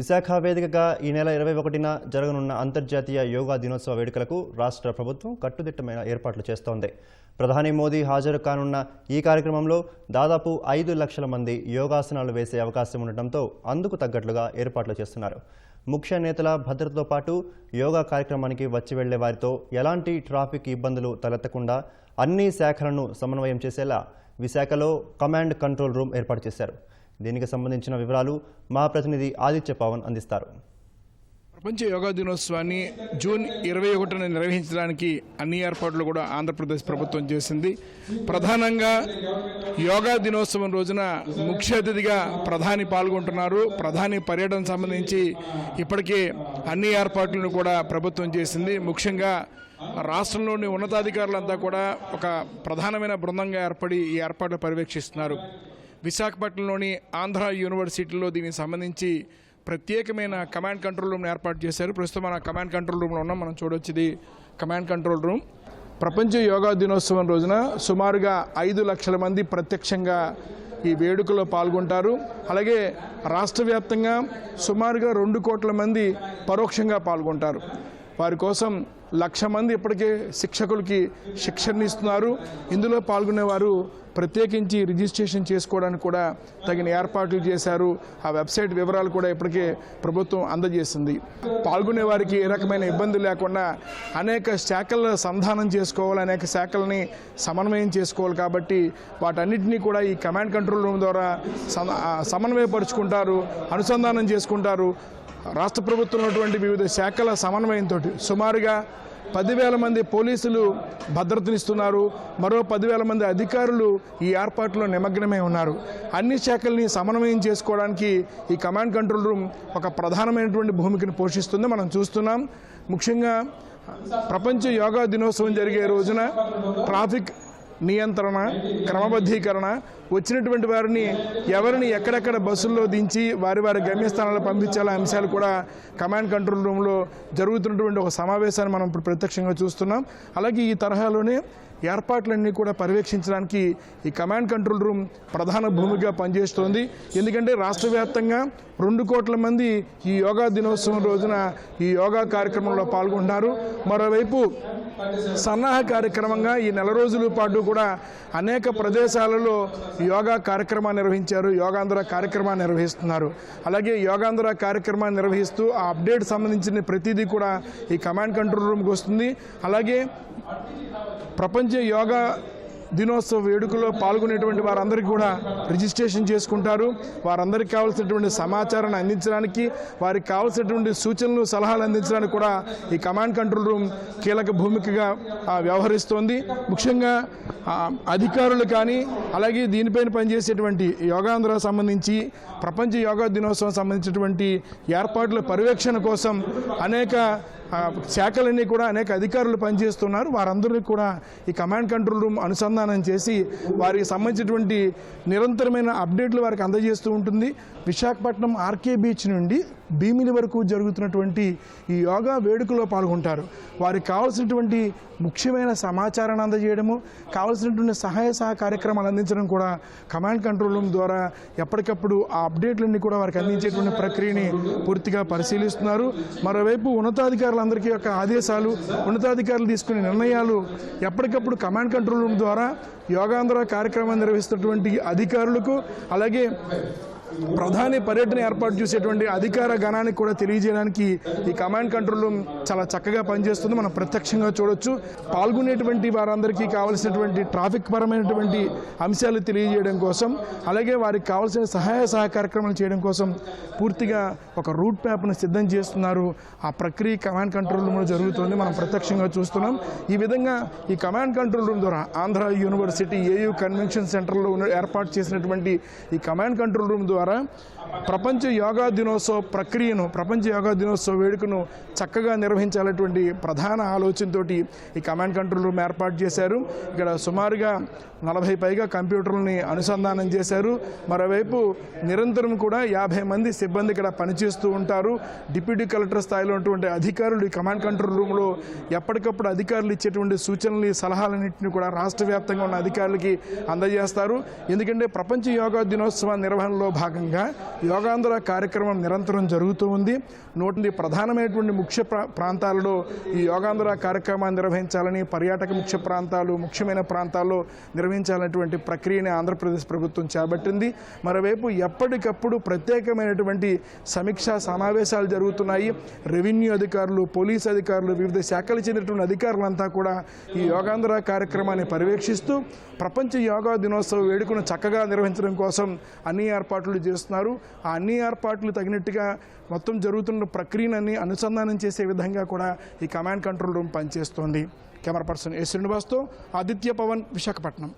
విశాఖ వేదికగా ఈ నెల ఇరవై ఒకటిన జరగనున్న అంతర్జాతీయ యోగా దినోత్సవ వేడుకలకు రాష్ట్ర ప్రభుత్వం కట్టుదిట్టమైన ఏర్పాట్లు చేస్తోంది. ప్రధాని మోదీ హాజరు కానున్న ఈ కార్యక్రమంలో దాదాపు ఐదు లక్షల మంది యోగాసనాలు వేసే అవకాశం ఉండటంతో అందుకు తగ్గట్లుగా ఏర్పాట్లు చేస్తున్నారు. ముఖ్య నేతల భద్రతతో పాటు యోగా కార్యక్రమానికి వచ్చి వెళ్ళే వారితో ఎలాంటి ట్రాఫిక్ ఇబ్బందులు తలెత్తకుండా అన్ని శాఖలను సమన్వయం చేసేలా విశాఖలో కమాండ్ కంట్రోల్ రూమ్ ఏర్పాటు చేశారు. దీనికి సంబంధించిన వివరాలు మా ప్రతినిధి ఆదిత్య పవన్ అందిస్తారు. ప్రపంచ యోగా దినోత్సవాన్ని జూన్ ఇరవై ఒకటిన నిర్వహించడానికి అన్ని ఏర్పాట్లు కూడా ఆంధ్రప్రదేశ్ ప్రభుత్వం చేసింది. ప్రధానంగా యోగా దినోత్సవం రోజున ముఖ్య అతిథిగా ప్రధాని పాల్గొంటున్నారు. ప్రధాని పర్యటన సంబంధించి ఇప్పటికే అన్ని ఏర్పాట్లను కూడా ప్రభుత్వం చేసింది. ముఖ్యంగా రాష్ట్రంలోని ఉన్నతాధికారులంతా కూడా ఒక ప్రధానమైన బృందంగా ఏర్పడి ఈ ఏర్పాట్లు పర్యవేక్షిస్తున్నారు. విశాఖపట్నంలోని ఆంధ్ర యూనివర్సిటీలో దీనికి సంబంధించి ప్రత్యేకమైన కమాండ్ కంట్రోల్ రూమ్ని ఏర్పాటు చేశారు. ప్రస్తుతం మన కమాండ్ కంట్రోల్ రూమ్లో ఉన్నాం. మనం చూడొచ్చు ఇది కమాండ్ కంట్రోల్ రూమ్. ప్రపంచ యోగా దినోత్సవం రోజున సుమారుగా ఐదు లక్షల మంది ప్రత్యక్షంగా ఈ వేడుకలో పాల్గొంటారు. అలాగే రాష్ట్ర వ్యాప్తంగా సుమారుగా రెండు కోట్ల మంది పరోక్షంగా పాల్గొంటారు. వారి కోసం లక్ష మంది ఇప్పటికే శిక్షకులకి శిక్షణ ఇస్తున్నారు. ఇందులో పాల్గొనేవారు ప్రత్యేకించి రిజిస్ట్రేషన్ చేసుకోవడానికి కూడా తగిన ఏర్పాట్లు చేశారు. ఆ వెబ్సైట్ వివరాలు కూడా ఇప్పటికే ప్రభుత్వం అందజేసింది. పాల్గొనే వారికి ఏ రకమైన ఇబ్బంది లేకుండా అనేక శాఖల సంధానం చేసుకోవాలి అనేక శాఖల్ని సమన్వయం చేసుకోవాలి కాబట్టి వాటన్నిటినీ కూడా ఈ కమాండ్ కంట్రోల్ రూమ్ ద్వారా సమ- సమన్వయపరుచుకుంటారు అనుసంధానం చేసుకుంటారు. రాష్ట్ర ప్రభుత్వం ఉన్నటువంటి వివిధ శాఖల సమన్వయంతో సుమారుగా పదివేల మంది పోలీసులు భద్రతనిస్తున్నారు. మరో పదివేల మంది అధికారులు ఈ ఏర్పాట్లో నిమగ్నమై ఉన్నారు. అన్ని శాఖల్ని సమన్వయం చేసుకోవడానికి ఈ కమాండ్ కంట్రోల్ రూమ్ ఒక ప్రధానమైనటువంటి భూమికను పోషిస్తుంది. మనం చూస్తున్నాం. ముఖ్యంగా ప్రపంచ యోగా దినోత్సవం జరిగే రోజున ట్రాఫిక్ నియంత్రణ క్రమబద్ధీకరణ వచ్చినటువంటి వారిని ఎవరిని ఎక్కడెక్కడ బస్సుల్లో దించి వారి వారి గమ్యస్థానాలు పంపించాలనే అంశాలు కూడా కమాండ్ కంట్రోల్ రూమ్లో జరుగుతున్నటువంటి ఒక సమావేశాన్ని మనం ఇప్పుడు ప్రత్యక్షంగా చూస్తున్నాం. అలాగే ఈ తరహాలోనే ఏర్పాట్లన్నీ కూడా పర్యవేక్షించడానికి ఈ కమాండ్ కంట్రోల్ రూమ్ ప్రధాన భూమిగా పనిచేస్తోంది. ఎందుకంటే రాష్ట్ర వ్యాప్తంగా రెండు కోట్ల మంది ఈ యోగా దినోత్సవం రోజున ఈ యోగా కార్యక్రమంలో పాల్గొంటున్నారు. మరోవైపు సన్నాహ కార్యక్రమంగా ఈ నెల రోజుల పాటు కూడా అనేక ప్రదేశాలలో యోగా కార్యక్రమాన్ని నిర్వహించారు యోగాంధ్ర కార్యక్రమాన్ని నిర్వహిస్తున్నారు. అలాగే యోగాంధ్ర కార్యక్రమాన్ని నిర్వహిస్తూ ఆ అప్డేట్ సంబంధించిన ప్రతిదీ కూడా ఈ కమాండ్ కంట్రోల్ రూమ్కి వస్తుంది. అలాగే ప్రపంచ యోగా దినోత్సవ వేడుకలో పాల్గొనేటువంటి వారందరికీ కూడా రిజిస్ట్రేషన్ చేసుకుంటారు. వారందరికీ కావాల్సినటువంటి సమాచారాన్ని అందించడానికి వారికి కావాల్సినటువంటి సూచనలు సలహాలు అందించడానికి కూడా ఈ కమాండ్ కంట్రోల్ రూమ్ కీలక భూమికగా వ్యవహరిస్తోంది. ముఖ్యంగా అధికారులు కానీ అలాగే దీనిపైన పనిచేసేటువంటి యోగాంధ్ర సంబంధించి ప్రపంచ యోగా దినోత్సవం సంబంధించినటువంటి ఏర్పాట్ల పర్యవేక్షణ కోసం అనేక శాఖలన్నీ కూడా అనేక అధికారులు పనిచేస్తున్నారు. వారందరినీ కూడా ఈ కమాండ్ కంట్రోల్ రూమ్ అనుసంధానం చేసి వారికి సంబంధించినటువంటి నిరంతరమైన అప్డేట్లు వారికి అందజేస్తూ ఉంటుంది. విశాఖపట్నం ఆర్కే బీచ్ నుండి భీమిలి వరకు జరుగుతున్నటువంటి ఈ యోగా వేడుకలో పాల్గొంటారు. వారికి కావాల్సినటువంటి ముఖ్యమైన సమాచారాన్ని అందజేయడము కావాల్సినటువంటి సహాయ సహా కార్యక్రమాలు అందించడం కూడా కమాండ్ కంట్రోల్ రూమ్ ద్వారా ఎప్పటికప్పుడు ఆ అప్డేట్లన్నీ కూడా వారికి అందించేటువంటి ప్రక్రియని పూర్తిగా పరిశీలిస్తున్నారు. మరోవైపు ఉన్నతాధికారులందరికీ యొక్క ఆదేశాలు ఉన్నతాధికారులు తీసుకునే నిర్ణయాలు ఎప్పటికప్పుడు కమాండ్ కంట్రోల్ రూమ్ ద్వారా యోగాంధ్ర కార్యక్రమం నిర్వహిస్తున్నటువంటి అధికారులకు అలాగే ప్రధాని పర్యటన ఏర్పాటు చేసేటువంటి అధికార గణానికి కూడా తెలియజేయడానికి ఈ కమాండ్ కంట్రోల్ రూమ్ చాలా చక్కగా పనిచేస్తుంది. మనం ప్రత్యక్షంగా చూడొచ్చు. పాల్గొనేటువంటి వారందరికీ కావాల్సినటువంటి ట్రాఫిక్ పరమైనటువంటి అంశాలు తెలియజేయడం కోసం అలాగే వారికి కావాల్సిన సహాయ సహాయ కార్యక్రమాలు చేయడం కోసం పూర్తిగా ఒక రూట్ మ్యాప్ను సిద్ధం చేస్తున్నారు. ఆ ప్రక్రియ కమాండ్ కంట్రోల్ రూమ్లో జరుగుతుంది. మనం ప్రత్యక్షంగా చూస్తున్నాం. ఈ విధంగా ఈ కమాండ్ కంట్రోల్ రూమ్ ద్వారా ఆంధ్ర యూనివర్సిటీ ఏయూ కన్వెన్షన్ సెంటర్లో ఏర్పాటు చేసినటువంటి ఈ కమాండ్ కంట్రోల్ రూమ్ ద్వారా ప్రపంచ యోగా దినోత్సవ ప్రక్రియను ప్రపంచ యోగా దినోత్సవ వేడుకను చక్కగా నిర్వహించాలటువంటి ప్రధాన ఆలోచనతోటి ఈ కమాండ్ కంట్రోల్ రూమ్ ఏర్పాటు చేశారు. ఇక్కడ సుమారుగా నలభై పైగా కంప్యూటర్లని అనుసంధానం చేశారు. మరోవైపు నిరంతరం కూడా యాభై మంది సిబ్బంది ఇక్కడ పనిచేస్తూ ఉంటారు. డిప్యూటీ కలెక్టర్ స్థాయిలో ఉన్నటువంటి అధికారులు ఈ కమాండ్ కంట్రోల్ రూమ్లో ఎప్పటికప్పుడు అధికారులు ఇచ్చేటువంటి సూచనలు సలహాలన్నింటినీ కూడా రాష్ట్ర వ్యాప్తంగా ఉన్న అధికారులకి అందజేస్తారు. ఎందుకంటే ప్రపంచ యోగా దినోత్సవ నిర్వహణలో భాగంగా యోగాంధ్ర కార్యక్రమం నిరంతరం జరుగుతూ ఉంది. నూటి ప్రధానమైనటువంటి ముఖ్య ప్రా- ప్రాంతాలలో ఈ యోగాంధ్ర కార్యక్రమాన్ని నిర్వహించాలని పర్యాటక ముఖ్య ప్రాంతాలు ముఖ్యమైన ప్రాంతాల్లో నిర్వహించాలనేటువంటి ప్రక్రియని ఆంధ్రప్రదేశ్ ప్రభుత్వం చేపట్టింది. మరోవైపు ఎప్పటికప్పుడు ప్రత్యేకమైనటువంటి సమీక్షా సమావేశాలు జరుగుతున్నాయి. రెవెన్యూ అధికారులు పోలీస్ అధికారులు వివిధ శాఖలు చెందినటువంటి అధికారులంతా కూడా ఈ యోగాంధ్ర కార్యక్రమాన్ని పర్యవేక్షిస్తూ ప్రపంచ యోగా దినోత్సవ వేడుకను చక్కగా నిర్వహించడం కోసం అన్ని ఏర్పాట్లు చేస్తున్నారు. ఆ అన్ని ఏర్పాట్లు తగినట్టుగా మొత్తం జరుగుతున్న ప్రక్రియనన్నీ అనుసంధానం చేసే విధంగా కూడా ఈ కమాండ్ కంట్రోల్ రూమ్ పనిచేస్తోంది. కెమెరా పర్సన్ ఎస్ శ్రీనివాస్తో ఆదిత్య పవన్ విశాఖపట్నం.